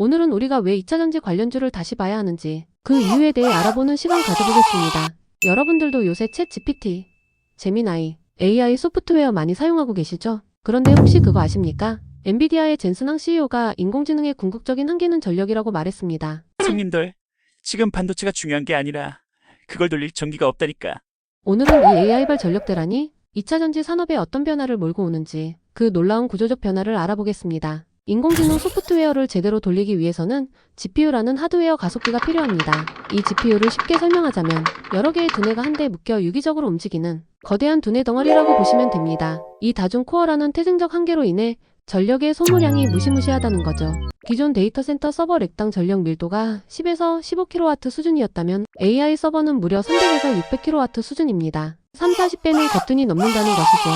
오늘은 우리가 왜 2차전지 관련주를 다시 봐야 하는지 그 이유에 대해 알아보는 시간 가져보겠습니다. 여러분들도 요새 챗 GPT, 제미나이, AI 소프트웨어 많이 사용하고 계시죠? 그런데 혹시 그거 아십니까? 엔비디아의 젠슨항 CEO가 인공지능의 궁극적인 한계는 전력이라고 말했습니다. 손님들, 지금 반도체가 중요한 게 아니라 그걸 돌릴 전기가 없다니까. 오늘은 이 AI발 전력대란이 2차전지 산업에 어떤 변화를 몰고 오는지 그 놀라운 구조적 변화를 알아보겠습니다. 인공지능 소프트웨어를 제대로 돌리기 위해서는 GPU라는 하드웨어 가속기가 필요합니다. 이 GPU를 쉽게 설명하자면 여러 개의 두뇌가 한데 묶여 유기적으로 움직이는 거대한 두뇌 덩어리라고 보시면 됩니다. 이 다중 코어라는 태생적 한계로 인해 전력의 소모량이 무시무시하다는 거죠. 기존 데이터 센터 서버 렉당 전력 밀도가 10에서 15kW 수준이었다면 AI 서버는 무려 300에서 600kW 수준입니다. 3, 40배는 거뜬히 넘는다는 것이죠.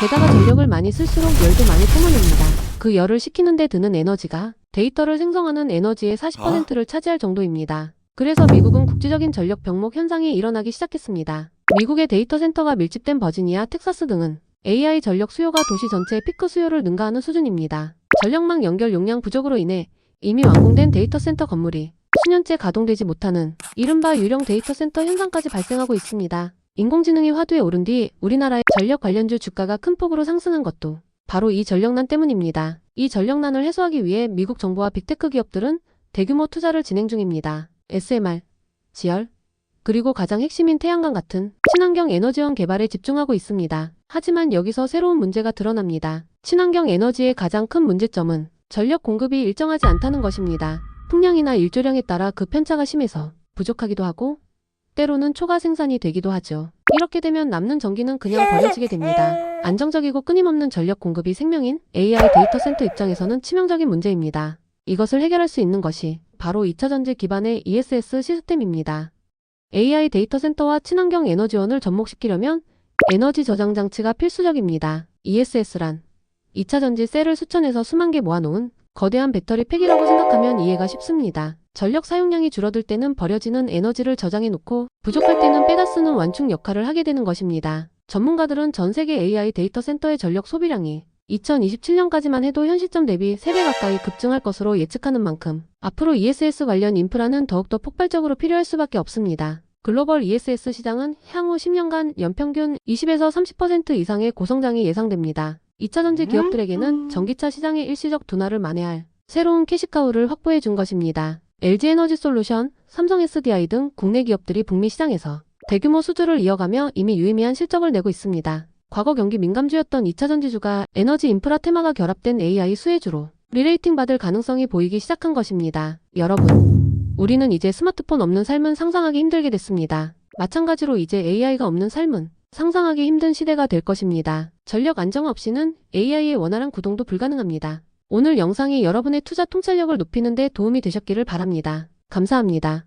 게다가 전력을 많이 쓸수록 열도 많이 뿜어냅니다. 그 열을 식히는 데 드는 에너지가 데이터를 생성하는 에너지의 40%를 차지할 정도입니다. 그래서 미국은 국제적인 전력 병목 현상이 일어나기 시작했습니다. 미국의 데이터 센터가 밀집된 버지니아, 텍사스 등은 AI 전력 수요가 도시 전체의 피크 수요를 능가하는 수준입니다. 전력망 연결 용량 부족으로 인해 이미 완공된 데이터 센터 건물이 수년째 가동되지 못하는 이른바 유령 데이터 센터 현상까지 발생하고 있습니다. 인공지능이 화두에 오른 뒤 우리나라의 전력 관련주 주가가 큰 폭으로 상승한 것도 바로 이 전력난 때문입니다. 이 전력난을 해소하기 위해 미국 정부와 빅테크 기업들은 대규모 투자를 진행 중입니다. SMR, 지열, 그리고 가장 핵심인 태양광 같은 친환경 에너지원 개발에 집중하고 있습니다. 하지만 여기서 새로운 문제가 드러납니다. 친환경 에너지의 가장 큰 문제점은 전력 공급이 일정하지 않다는 것입니다. 풍량이나 일조량에 따라 그 편차가 심해서 부족하기도 하고 때로는 초과 생산이 되기도 하죠. 이렇게 되면 남는 전기는 그냥 버려지게 됩니다. 안정적이고 끊임없는 전력 공급이 생명인 AI 데이터 센터 입장에서는 치명적인 문제입니다. 이것을 해결할 수 있는 것이 바로 2차 전지 기반의 ESS 시스템입니다. AI 데이터 센터와 친환경 에너지원을 접목시키려면 에너지 저장 장치가 필수적입니다. ESS란 2차 전지 셀을 수천에서 수만 개 모아놓은 거대한 배터리 팩이라고 생각하면 이해가 쉽습니다. 전력 사용량이 줄어들 때는 버려지는 에너지를 저장해 놓고 부족할 때는 빼다 쓰는 완충 역할을 하게 되는 것입니다. 전문가들은 전 세계 AI 데이터 센터의 전력 소비량이 2027년까지만 해도 현 시점 대비 3배 가까이 급증할 것으로 예측하는 만큼 앞으로 ESS 관련 인프라는 더욱더 폭발적으로 필요할 수밖에 없습니다. 글로벌 ESS 시장은 향후 10년간 연평균 20에서 30% 이상의 고성장이 예상됩니다. 2차전지 기업들에게는 전기차 시장의 일시적 둔화를 만회할 새로운 캐시카우를 확보해 준 것입니다. LG에너지 솔루션, 삼성 SDI 등 국내 기업들이 북미 시장에서 대규모 수주를 이어가며 이미 유의미한 실적을 내고 있습니다. 과거 경기 민감주였던 2차전지주가 에너지 인프라 테마가 결합된 AI 수혜주로 리레이팅 받을 가능성이 보이기 시작한 것입니다. 여러분, 우리는 이제 스마트폰 없는 삶은 상상하기 힘들게 됐습니다. 마찬가지로 이제 AI가 없는 삶은 상상하기 힘든 시대가 될 것입니다. 전력 안정 없이는 AI의 원활한 구동도 불가능합니다. 오늘 영상이 여러분의 투자 통찰력을 높이는 데 도움이 되셨기를 바랍니다. 감사합니다.